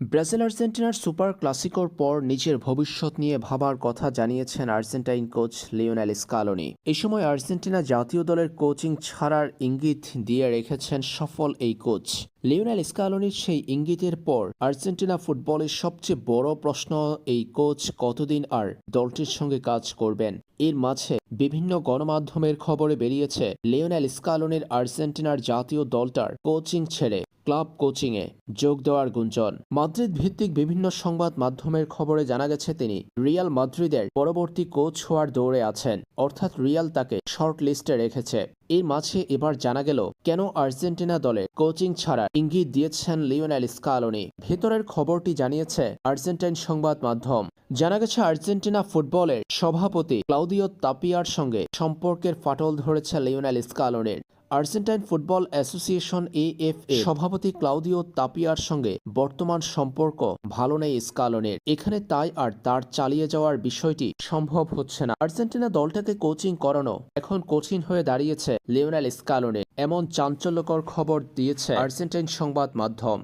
Brazil আর্জেন্টিনার super ক্লাসিকোর পর নিজের ভবিষ্যৎ নিয়ে ভাবার কথা জানিয়েছেন আর্জেন্টাইন কোচ লিওনেল স্কালোনি। এ সময় আর্জেন্টিনা জাতীয় দলের কোচিং ছাড়ার ইঙ্গিত দিয়ে রেখেছেন সফল এই কোচ। লিওনেল স্কালোনির সেই ইঙ্গিতের পর আর্জেন্টিনা ফুটবলের সবচেয়ে বড় প্রশ্ন এই কোচ কতদিন আর দলটির সঙ্গে কাজ করবেন? এর মাঝে বিভিন্ন গণমাধ্যমের খবরে বেরিয়েছে লিওনেল স্কালোনির আর্জেন্টিনার জাতীয় দলটার কোচিং ছেড়ে ক্লাব কোচিংয়ে যোগ দেওয়ার গুঞ্জন। মাদ্রিদ ভিত্তিক বিভিন্ন সংবাদ মাধ্যমের খবরে জানা গেছে তিনি রিয়াল মাদ্রিদের পরবর্তী কোচ হওয়ার দৌড়ে আছেন, অর্থাৎ রিয়াল তাকে শর্ট লিস্টে রেখেছে। এর মাঝে এবার জানা গেল কেন আর্জেন্টিনা দলে কোচিং ছাড়া ইঙ্গিত দিয়েছেন লিওনেল স্কালোনি। ভেতরের খবরটি জানিয়েছে আর্জেন্টাইন সংবাদ মাধ্যম। জানা গেছে, আর্জেন্টিনা ফুটবলের সভাপতি ক্লাউদিও তাপিয়ার সঙ্গে সম্পর্কের ফাটল ধরেছে লিওনেল স্কালোনির। আর্জেন্টাইন ফুটবল অ্যাসোসিয়েশন এএফএ সভাপতি ক্লাউদিও তাপিয়ার সঙ্গে বর্তমান সম্পর্ক ভালো নেই স্কালনের। এখানে তাই আর তার চালিয়ে যাওয়ার বিষয়টি সম্ভব হচ্ছে না। আর্জেন্টিনা দলটাকে কোচিং করানো এখন কঠিন হয়ে দাঁড়িয়েছে লিওনাল স্কালনে, এমন চাঞ্চল্যকর খবর দিয়েছে আর্জেন্টাইন সংবাদ মাধ্যম।